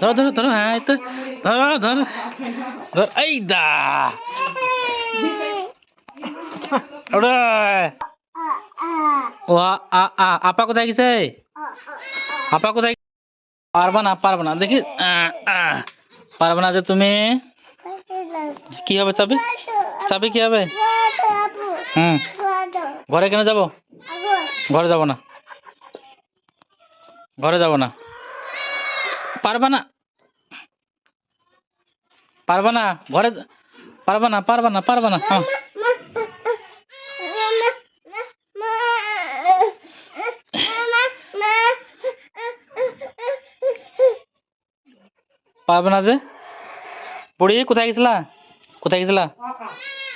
ধরো ধরো ধরো হ্যাঁ এই তো। ধরো ধরো। এই দা। ও, আ- আ আপা কোথায় গেছে? আপা কোথায় পারবা না পারবা না। দেখি। পারবা না যে তুমি। কি হবে, চাবি? চাবি কি হবে? হুম। ঘরে কেন যাব? ঘরে যাব না। ঘরে যাব না। পারবা না পারবা না ঘরে যা- পারবা না পারবা না পারবা না হ্যাঁ। পারবে না যে। পড়ি কোথায় গেছিলা? কোথায় গেছিলা?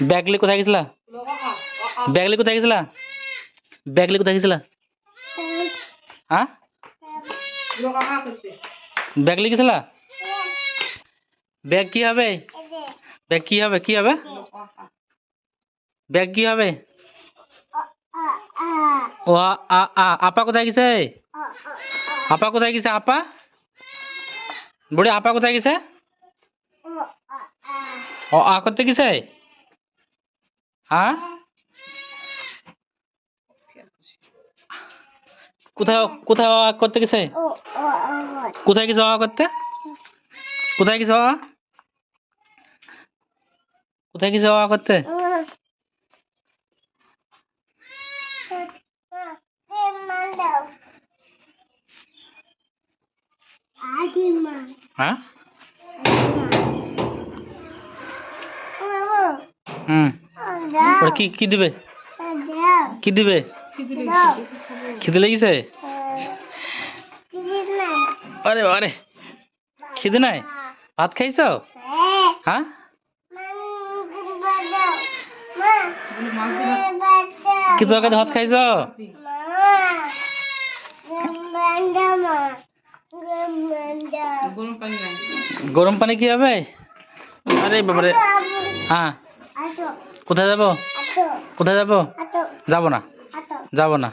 ব্যাগলি কোথায় গেছিলা? ব্যাগলি কোথায় গেছিলা? ব্যাগলি কোথায় গেছিলা? হ্যাঁ? ব্যাগলি গেছিলা ব্যাগ কি হবে? ব্যাগ কি হবে? কি হবে? ব্যাগ কি হবে? ও আপা কোথায় গেছে? আপা কোথায় গেছে আপা? বুড়ি আপা কোথায় গেছে? ও আ করতে গেছে? হ্যাঁ কোথায় কোথায় অ করতে গেছে? কোথায় গেছে অ আ করতে? কোথায় গেছে অ আ? কোথায় গেছে অ আ করতে? হ্যাঁ? হুম। ওরা কি কি দিবে? কি দিবে? খিদে লেগেছে? আরে আরে খিদে নাই? ভাত খাইছো? হ্যাঁ। কি তরকারি ভাত খাইছো? গরম পানি কি হবে? আরে বাবারে। হ্যাঁ। কোথায় যাব? কোথায় যাব? যাব না। যাব না।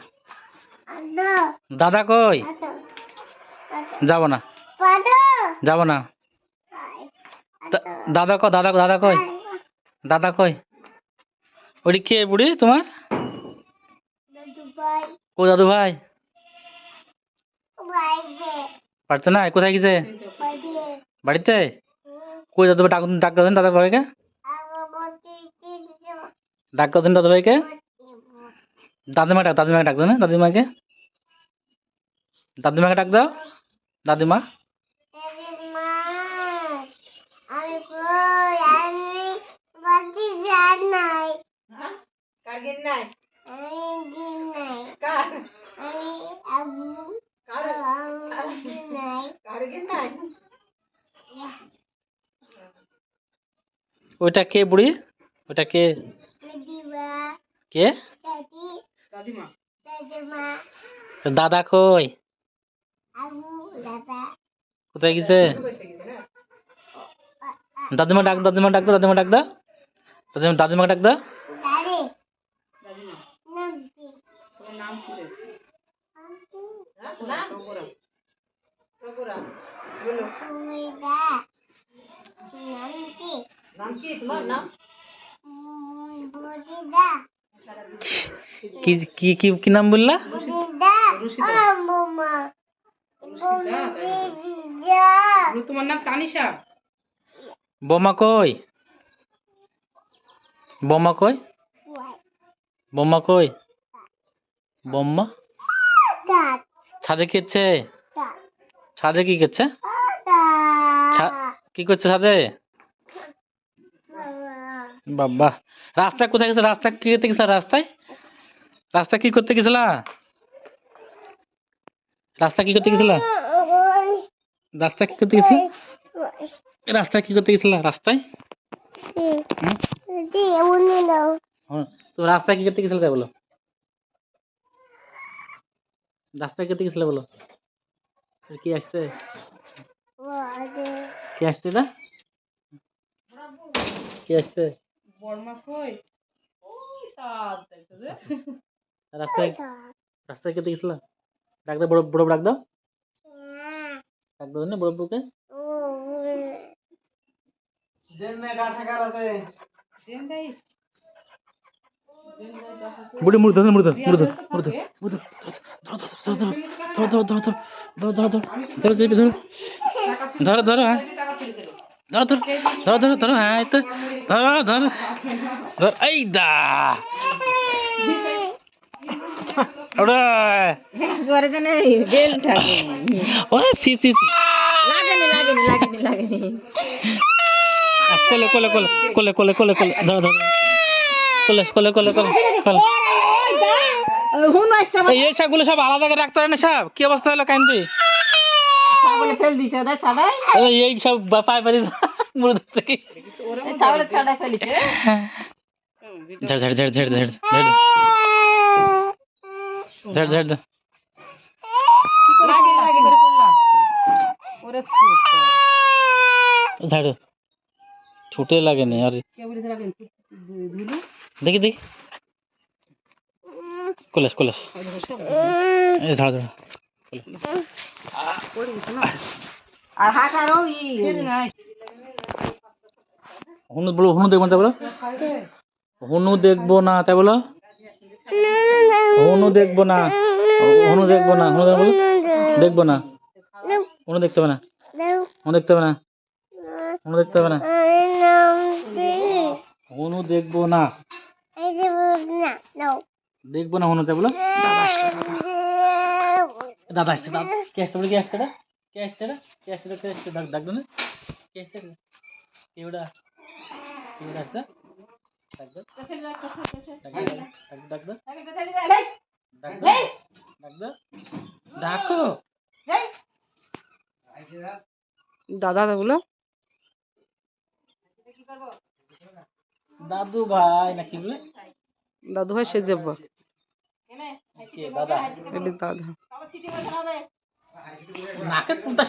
দাদা কই? যাব না। যাব না। দাদা কই দাদা দাদা কই দাদা কই ওটি কে বুড়ি তোমার? ও দাদু ভাই বাড়িতে নাই? কোথায় গেছে? বাড়িতে। কই দাদু ভাই ডাক ডাক দেন দাদা ভাইকে ডাক দেন দাদু ভাইকে দাদিমা ডাক দাদিমাকে ডাক দাও না দাদিমাকে। দাদিমাকে ডাক দাও। দাদিমা ওইটা কে বুড়ি? ওটা কে? কে? দাদা কই? কোথায় গেছে? দাদিমা ডাক দাদিমা ডাক দাদিমা ডাক দাও দাদিমা দাদিমাকে ডাক কি কি কি কি নাম বললা? তোমার নাম তানিশা? বোমা কই? বোমা কই? বোমা কই? বোম্মা ছাদে কি হচ্ছে ছাদে কি করছে? কি করছে ছাদে? বাবা। রাস্তা কোথায় গেছে? রাস্তা কি করতে গেছিল? রাস্তায়? রাস্তা কি করতে গেছিলা? রাস্তা কি করতে গেছিলা? রাস্তা কি করতে গেছিলা? রাস্তায় কি করতে গেছিলা? রাস্তায়? তো রাস্তায় কি করতে গেছিলে বলো। রাস্তায় কি করতে গেছিলে বলো। কি আসছে? কি আসছে না কি আসছে? বর্মা কই রাস্তায় রাস্তায় কেটে গেছিলা? ডাক দাও বড় বড় ডাক দাও ডাক দাও না বড় বুকে বুড়ি মুড় ধর মুড় ধর মুড় ধর মুড় ধর মুড় ধর ধর ধর ধর ধর ধর ধর ধর ধর ধর ধর ধর হ্যাঁ ধরো ধরো ধরো ধরো ধরো হ্যাঁ এই তো ধরো ধরো ধর এই দা ওরে করে তো নেই বেল থাকে ওরে সি সি সি। লাগেনি লাগেনি লাগেনি লাগেনি আহ, কোলে কোলে কোলে কোলে কোলে কোলে কোলে ধরো ধরো। কোলে কোলে কোলে কোলে কোলে। এই শাকগুলো সব আলাদা করে রাখতে হয় না সব? কি অবস্থা হলো কাইন্দি এই সব পায়ে পারি মুড়ে ধরতে কি এই ছাগলে ছাড়াই ফেলিছে। ঝাড় ঝাড় ঝাড় ঝাড় ঝাড় ঝাড়। ঝাড় ঝাড় ঝাড় কি করে লাগেনি লাগেনি ওরে সুট ঝাড় ছুটে লাগে না আর ধুলু দেখি দেখি। কলেস কলেস এই ঝাড় ঝাড় আর হাঁটারও ই। হুনু বলো হুনু দেখব না তাই বলো? হুনু দেখব না তাই বলো? হুনু দেখব না। হুনু দেখব না। হুনু দেখব দেখব না। হুনু দেখতে হবে না। হুনু দেখতে হবে না। হুনু দেখতে হবে না। হুনু দেখব না। দেখব না হুনু তাই বলো। দাদা আসছে, দাদা। কে আসছে বলে, কে আসছে কে আসছে কে আসছে ডাক ডাক না। কে আসছে কে ওটা? কে ওটা আসছে? দাদা বলো। দাদু ভাই নাকি বলে? দাদু ভাই সে যাব। কে দাদা? দাদা। নাকে পুঁতা